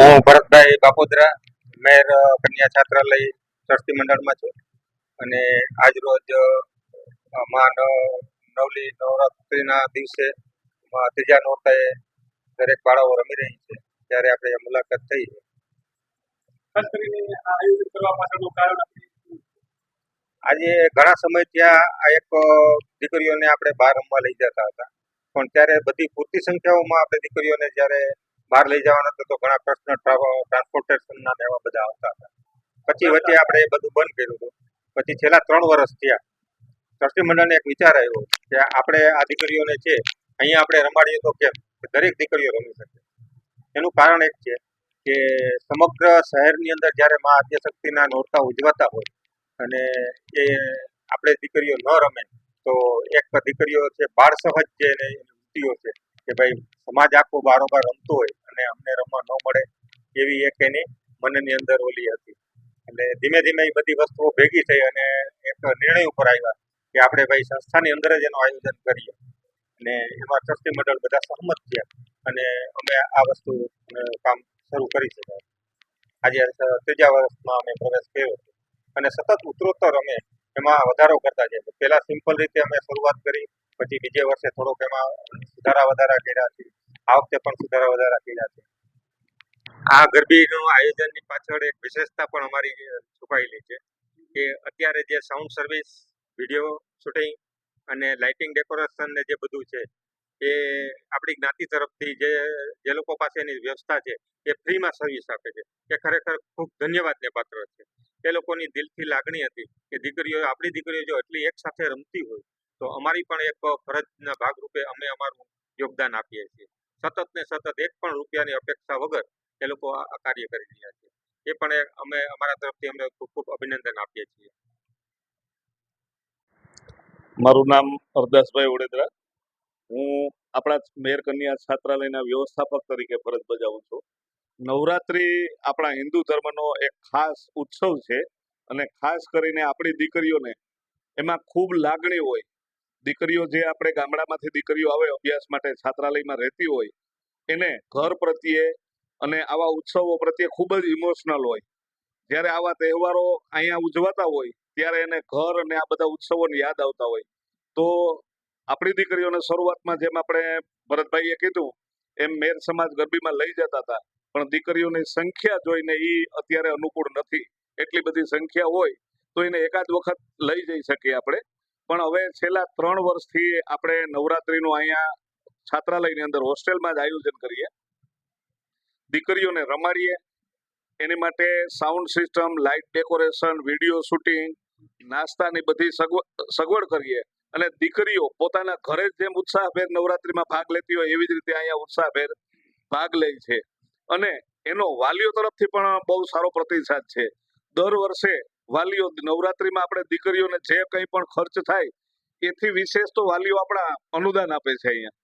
હું ભરતભાઈ બાપોદરા મેર કન્યા છાત્રાલય ટ્રસ્ટી મંડળમાં છું. અને આજ રોજ નવલી નવરાત્રિના દિવસે ત્રીજા નોરતાએ દરેક બાળાઓ રમી રહી છે. ત્યારે આપણે મુલાકાત થઈ. આજે ઘણા સમય ત્યાં આ એક દીકરીઓને આપણે બહાર રમવા લઈ જતા હતા. પણ ત્યારે બધી પૂરતી સંખ્યાઓમાં આપણે દીકરીઓને જ્યારે બહાર લઈ જવાના હતા તો ઘણા પ્રશ્ન ટ્રાન્સપોર્ટેશનના ને એવા બધા આવતા હતા. પછી વચ્ચે આપણે એ બધું બંધ કર્યું હતું. પછી છેલ્લા ત્રણ વર્ષ થયા. ટ્રસ્ટી મંડળને એક વિચાર આવ્યો કે આપણે આ દીકરીઓને છે, અહીંયા આપણે રમાડીએ તો કેમ? દરેક દીકરીઓ રમી શકે. એનું કારણ એક છે કે સમગ્ર શહેરની અંદર જ્યારે મા આદ્યશક્તિના નોરતા ઉજવાતા હોય અને એ આપણે દીકરીઓ ન રમે, તો એક દીકરીઓ છે બાળ સહજ છે અને વૃત્તિઓ છે કે ભાઈ સમાજ આખો બારોબાર રમતો હોય અને અમને રમવા ન મળે એવી એક એની મનની અંદર ઓલી હતી. એટલે ધીમે ધીમે એ બધી વસ્તુઓ ભેગી થઈ અને એક નિર્ણય ઉપર આવ્યા કે આપણે ભાઈ સંસ્થાની અંદર જ એનું આયોજન કરીએ. અને એમાં ટ્રસ્ટી મંડળ બધા સહમત થયા અને અમે આ વસ્તુ કામ શરૂ કરી શક્યા. આજે ત્રીજા વર્ષમાં અમે પ્રવેશ કર્યો અને સતત ઉત્તરોત્તર અમે એમાં વધારો કરતા જઈએ. પહેલા સિમ્પલ રીતે અમે શરૂઆત કરી, પછી બીજે વર્ષે થોડોક એમાં સુધારા વધારા કર્યા છે. આ વખતે પણ સુધારા વધારા કર્યા છે. આ ગરબીનું આયોજનની પાછળ એક વિશેષતા પણ અમારી છુપાયેલી છે કે અત્યારે જે સાઉન્ડ સર્વિસ વીડિયો શૂટિંગ અને લાઇટિંગ ડેકોરેશન ને જે બધું છે એ આપણી જ્ઞાતિ તરફથી જે જે લોકો પાસેની વ્યવસ્થા છે એ ફ્રીમાં સર્વિસ આપે છે. એ ખરેખર ખૂબ ધન્યવાદને પાત્ર છે. એ લોકોની દિલથી લાગણી હતી કે દીકરીઓ, આપણી દીકરીઓ જો એટલી એક સાથે રમતી હોય તો અમારી પણ એક ફરજના ભાગરૂપે અમે અમારું યોગદાન આપીએ છીએ. સતત ને સતત એક પણ રૂપિયાની અપેક્ષા વગર એ લોકો આ કાર્ય કરી રહ્યા છે. એ પણ અમે અમારા તરફથી અમે ખૂબ ખૂબ અભિનંદન આપીએ છીએ. મારું નામ હરદાસભાઈ વડેદરા. હું આપણા મેર કન્યા છાત્રાલયના વ્યવસ્થાપક તરીકે ફરજ બજાવું છું. નવરાત્રી આપણા હિન્દુ ધર્મનો એક ખાસ ઉત્સવ છે અને ખાસ કરીને આપણી દીકરીઓને એમાં ખૂબ લાગણી હોય. દીકરીઓ જે આપણે ગામડામાંથી દીકરીઓ આવે, અભ્યાસ માટે છાત્રાલયમાં રહેતી હોય એને ઘર પ્રત્યે અને આવા ઉત્સવો પ્રત્યે ખૂબ જ ઇમોશનલ હોય. જ્યારે આવા તહેવારો અહીંયા ઉજવાતા હોય, ત્યારે એને ઘર અને આ બધા ઉત્સવોને યાદ આવતા હોય. તો આપણી દીકરીઓને શરૂઆતમાં જેમ આપણે ભરતભાઈએ કીધું, એમ મેર સમાજ ગરબીમાં લઈ જતા હતા. પણ દીકરીઓની સંખ્યા જોઈને એ અત્યારે અનુકૂળ નથી. એટલી બધી સંખ્યા હોય, તો એને એકાદ વખત લઈ જઈ શકીએ આપણે. પણ હવે છેલ્લા ત્રણ વર્ષથી આપણે નવરાત્રીનું અહીંયા છાત્રાલયની અંદર હોસ્ટેલમાં જ આયોજન કરીએ. દીકરીઓને રમાડીએ. એની માટે sound system light decoration video shooting નાસ્તાની બધી સગવડ કરીએ. અને દીકરીઓ પોતાના ઘરે જેમ ઉત્સાહભેર નવરાત્રીમાં ભાગ લેતી હોય એવી જ રીતે અહીંયા ઉત્સાહભેર ભાગ લે છે. અને એનો વાલીઓ તરફથી પણ બહુ સારો પ્રતિસાદ છે. દર વર્ષે વાલીઓ નવરાત્રીમાં આપણે દીકરીઓને જે કંઈ પણ ખર્ચ થાય એથી વિશેષ તો વાલીઓ આપણા અનુદાન આપે છે અહીંયા.